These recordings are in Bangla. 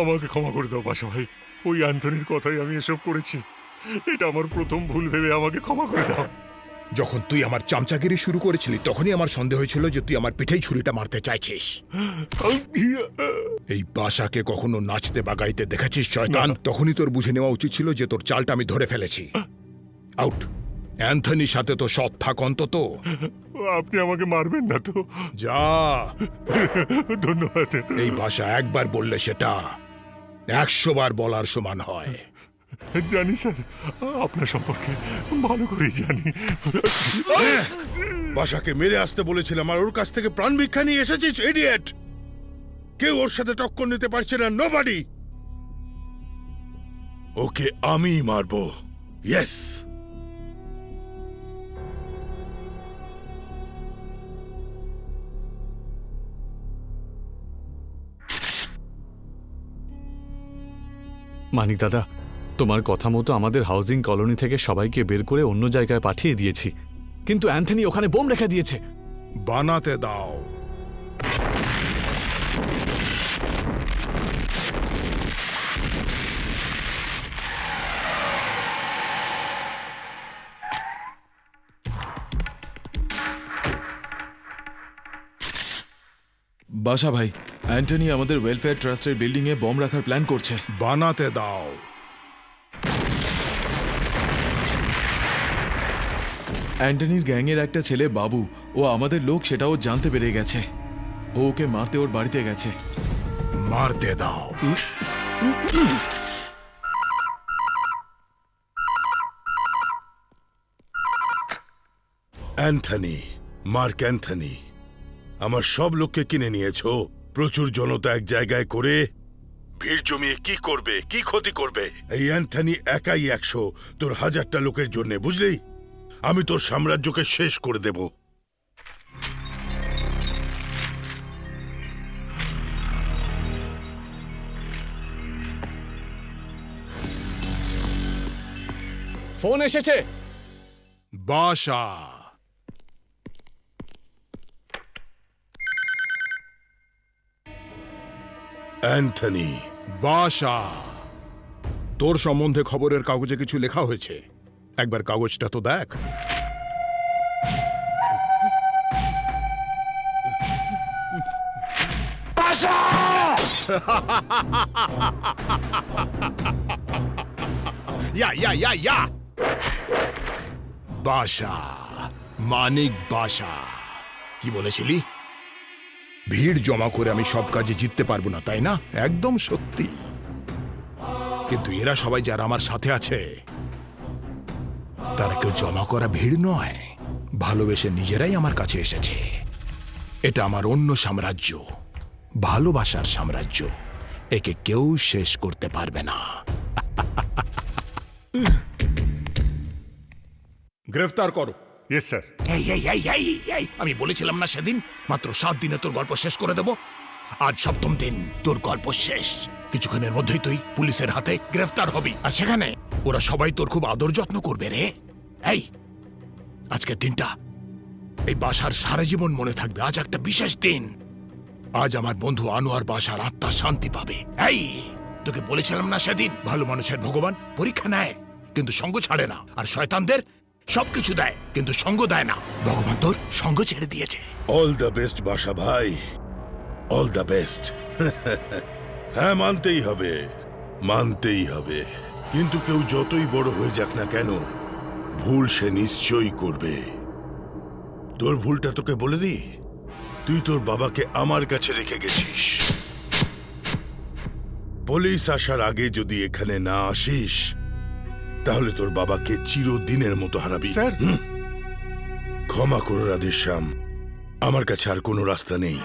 আমাকে ক্ষমা করে দাও বাসা ভাই ওই অ্যান্থনির কথাই আমি এসব করেছি। এটা আমার প্রথম ভুল ভেবে আমাকে ক্ষমা করে দাও। যখন তুই আমার চামচাগিরি শুরু করেছিলি তখনই আমার সন্দেহ হয়েছিল যে তুই আমার পিঠেই ছুরিটা মারতে চাইছিস। এই বাসাকে কখনো নাচতে বা গাইতে দেখেছিস শয়তান? তখনই তোর বুঝে নেওয়া উচিত ছিল যে তোর চালটা আমি ধরে ফেলেছি। আউট অ্যান্থনির সাথে তো সৎ থাক অন্তত। আপনি আমাকে মারবেন না তো। যা। ধন্যবাদ। এই ভাষা একবার বললে সেটা একশো বার বলার সমান হয়। জানি স্যার আপনার সম্পর্কে ভালো করে জানি। বাসাকে মেরে আসতে বলেছিলাম আর ওর কাছ থেকে প্রাণ ভিক্ষা নিয়ে এসেছিস ইডিয়েট কেউ ওর সাথে টক্কর নিতে পারছে না নোবাডি ওকে আমি মারবো। ইয়েস মানিক দাদা তোমার কথা মতো আমাদের হাউজিং কলোনি থেকে সবাইকে বের করে অন্য জায়গায় পাঠিয়ে দিয়েছি। কিন্তু অ্যান্থনি ওখানে বোম রেখে দিয়েছে। বানাতে দাও। বাসা ভাই অ্যান্টনি আমাদের ওয়েলফেয়ার ট্রাস্টের বিল্ডিংয়ে বম রাখার প্ল্যান করছে। বানাতে দাও। অ্যান্টনির গ্যাংয়ের একটা ছেলে বাবু ও আমাদের লোক সেটাও জানতে পেরে গেছে। ও ওকে মারতে ওর বাড়িতে গেছে। মারতে দাও। অ্যান্থনি মার্ক অ্যান্থনি আমার সব লোককে কিনে নিয়েছো? প্রচুর জনতা এক জায়গায় করে ভিড় জমিয়ে কি করবে কি ক্ষতি করবে? এই অ্যান্থনি একাই একশো তোর হাজারটা লোকের জন্য বুঝলি? আমি তোর সাম্রাজ্যকে শেষ করে দেব। ফোন এসেছে। বাসা। অ্যান্থনি বাসা। তোর সম্বন্ধে খবরের কাগজে কিছু লেখা হয়েছে। একবার কাগজটা তো দেখ। ইয়া ইয়া ইয়া ইয়া! বাসা মানিক বাসা। কি বলেছিলি? ভিড় জমা করে আমি সব কাজে জিততে পারব না, তাই না? একদম সত্যি। কিন্তু এরা সবাই যারা আমার সাথে আছে, তারা কেউ জমা করা ভিড় নয়। ভালোবেসে নিজেরাই আমার কাছে এসেছে। এটা আমার অন্য সাম্রাজ্য, ভালোবাসার সাম্রাজ্য। একে কেউ শেষ করতে পারবে না। গ্রেফতার করো। ইয়েস স্যার এই এই এই এই এই, আমি বলেছিলাম না সেদিন? মাত্র সাত দিনে তোর গল্প শেষ করে দেব। আজ সপ্তম দিন, তোর গল্প শেষ। কিছুক্ষণের মধ্যেই তুই পুলিশের হাতে গ্রেফতার হবি। আর সেখানে ওরা সবাই তোর খুব আদর যত্ন করবে রে। এই আজকের দিনটা এই বাসার সারা জীবন মনে থাকবে। আজ একটা বিশেষ দিন। আজ আমার বন্ধু আনোয়ার বাসার আত্মা শান্তি পাবে। এই, তোকে বলেছিলাম না সেদিন? ভালো মানুষের ভগবান পরীক্ষা নেয়, কিন্তু সঙ্গ ছাড়ে না। আর শয়তানদের সবকিছু দেয় কিন্তু সঙ্গ দেয় না। ভগবান তোর সঙ্গ ছেড়ে দিয়েছে। অল দ্য বেস্ট বাসা ভাই। অল দ্য বেস্ট হ্যাঁ মানতেই হবে। মানতেই হবে। কিন্তু কেউ যতই বড় হয়ে যাক না কেন ভুল সে নিশ্চয়ই করবে। তোর ভুলটা তোকে বলে দি তুই তোর বাবাকে আমার কাছে রেখে গেছিস। পুলিশ আসার আগে যদি এখানে না আসিস তাহলে তোর বাবাকে চিরদিনের মতো হারাবি। স্যার। ক্ষমা করো রাধেশ্যাম। আমার কাছে আর কোনো রাস্তা নেই।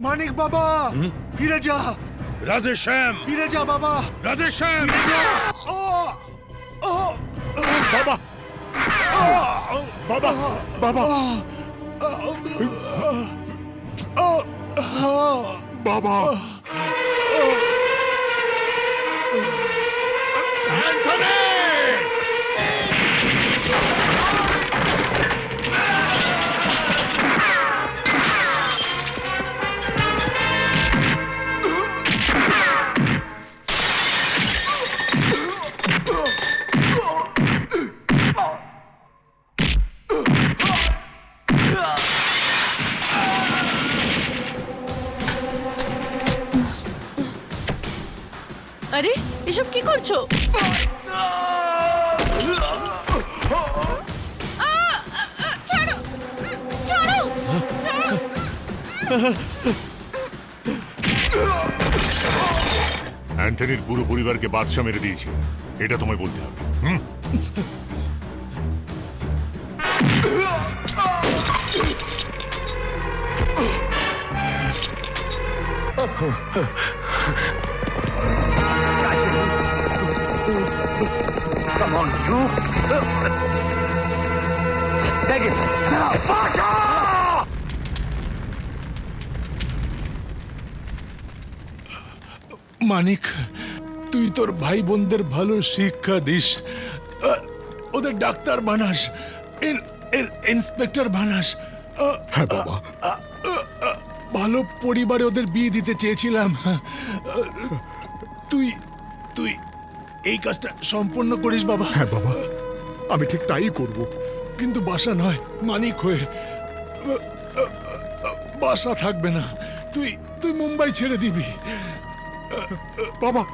মানিক বাবা! ফিরে যা! রাধে শ্যাম ফিরে যা! বাবা! রাধে শ্যাম বাবা! বাবা! বাবা বাবা আরে করছ? ছাড়ো ছাড়ো ছাড়ো। অ্যান্থনির পুরো পরিবারকে বাদশা মেরে দিয়েছে। এটা তোমায় বলতে হবে হুম? মানিক তুই তোর ভাই বোনদের ভালো শিক্ষা দিস। ওদের ডাক্তার বানাস এর এর ইন্সপেক্টর বানাস। হ্যাঁ বাবা। ভালো পরিবারে ওদের বিয়ে দিতে চেয়েছিলাম। তুই তুই এই কাজটা সম্পূর্ণ করিস বাবা। হ্যাঁ বাবা। আমি ঠিক তাই করব। কিন্তু বাসা নয়, মানিক হয়ে বাসা থাকবে না। তুই তুই মুম্বাই ছেড়ে দিবি। বাবা,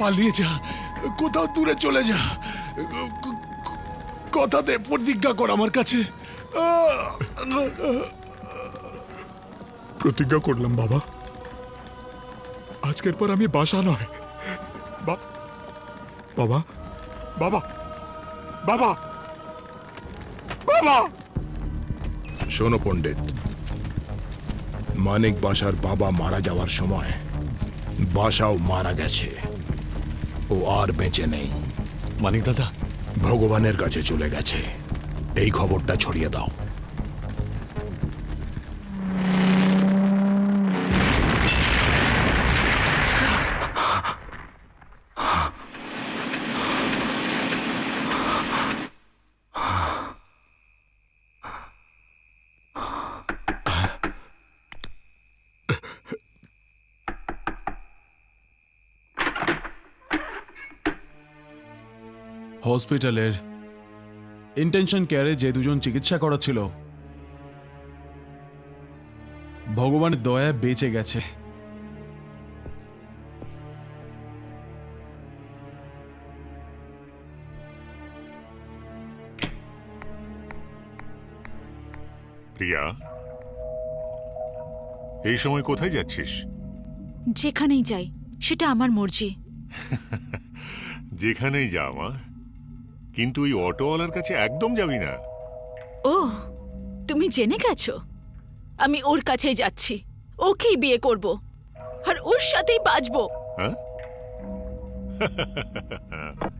পালিয়ে যা। কোথাও দূরে চলে যা। ক- ক- কথা দে, প্রতিজ্ঞা কর আমার কাছে। প্রতিজ্ঞা করলাম, বাবা। আজকের পর আমি বাসা নয়। বা- বাবা বাবা বাবা বাবা। শোনো পণ্ডিত মানিক বাসার বাবা মারা যাওয়ার সময় বাসাও মারা গেছে। ও আর বেঁচে নেই। মানিক দাদা। ভগবানের কাছে চলে গেছে। এই খবরটা ছড়িয়ে দাও। হসপিটালের ইন্টেনশন কেয়ারে যে দুজন চিকিৎসা করাচ্ছিল। ভগবানের দয়া বেঁচে গেছে। প্রিয়া এই সময় কোথায় যাচ্ছিস? যেখানেই যাই সেটা আমার মর্জি। যেখানেই যা মা। কিন্তু ওই অটোওয়ালার কাছে একদম যাবি না। ও তুমি জেনে গেছো? আমি ওর কাছেই যাচ্ছি। ওকেই বিয়ে করব। আর ওর সাথেই বাঁচবো। হ্যাঁ?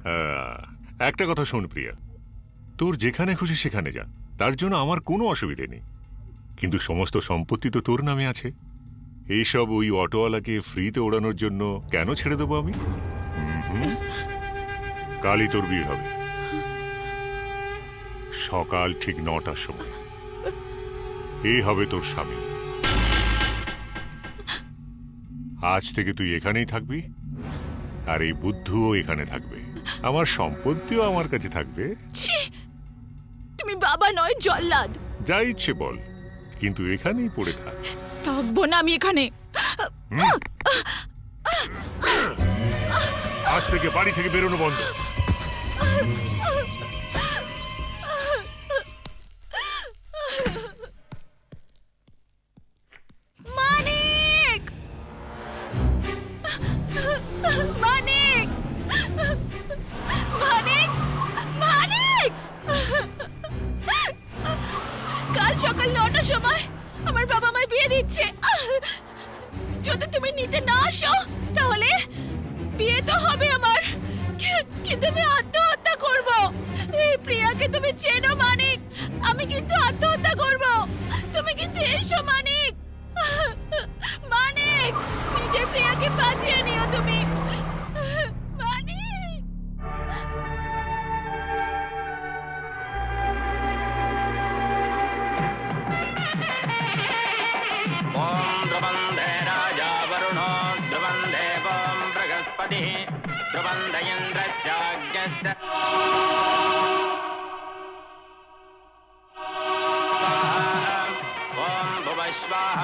হ্যাঁ, একটা কথা শোন প্রিয়া। তোর যেখানে খুশি সেখানে যা। তার জন্য আমার কোনো অসুবিধে নেই। কিন্তু সমস্ত সম্পত্তি তো তোর নামে আছে। এইসব ওই অটোওয়ালাকে ফ্রিতে ওড়ানোর জন্য কেন ছেড়ে দেবো আমি? হুম। কালই তোর বিয়ে হবে। সকাল ঠিক নটার সময়। এই হবে তোর স্বামী। আজ থেকে তুই এখানেই থাকবি আর এই বুদ্ধুও এখানে থাকবে। আমার সম্পত্তিও আমার কাছে থাকবে। ছি! তুমি বাবা নয় জল্লাদ। যা ইচ্ছে বল কিন্তু এখানেই পড়ে থাক। থাকব না আমি এখানে। আজ থেকে বাড়ি থেকে বেরোনো বন্ধ। প্রতিশোধ তুমি নিতে না আসো, তাহলে বিয়ে তো হবে আমার। কিন্তু আমি আত্মহত্যা করব। এই প্রিয়াকে তুমি চেনো, মানিক। আমি কিন্তু আত্মহত্যা করব। তুমি কিন্তু এসো, মানিক। মানিক নিজে প্রিয়াকে বাঁচিয়ে নিও তুমি। गतिः प्रबन्धयन्द्रस्याज्ञश्च। ॐ भुवश्वाः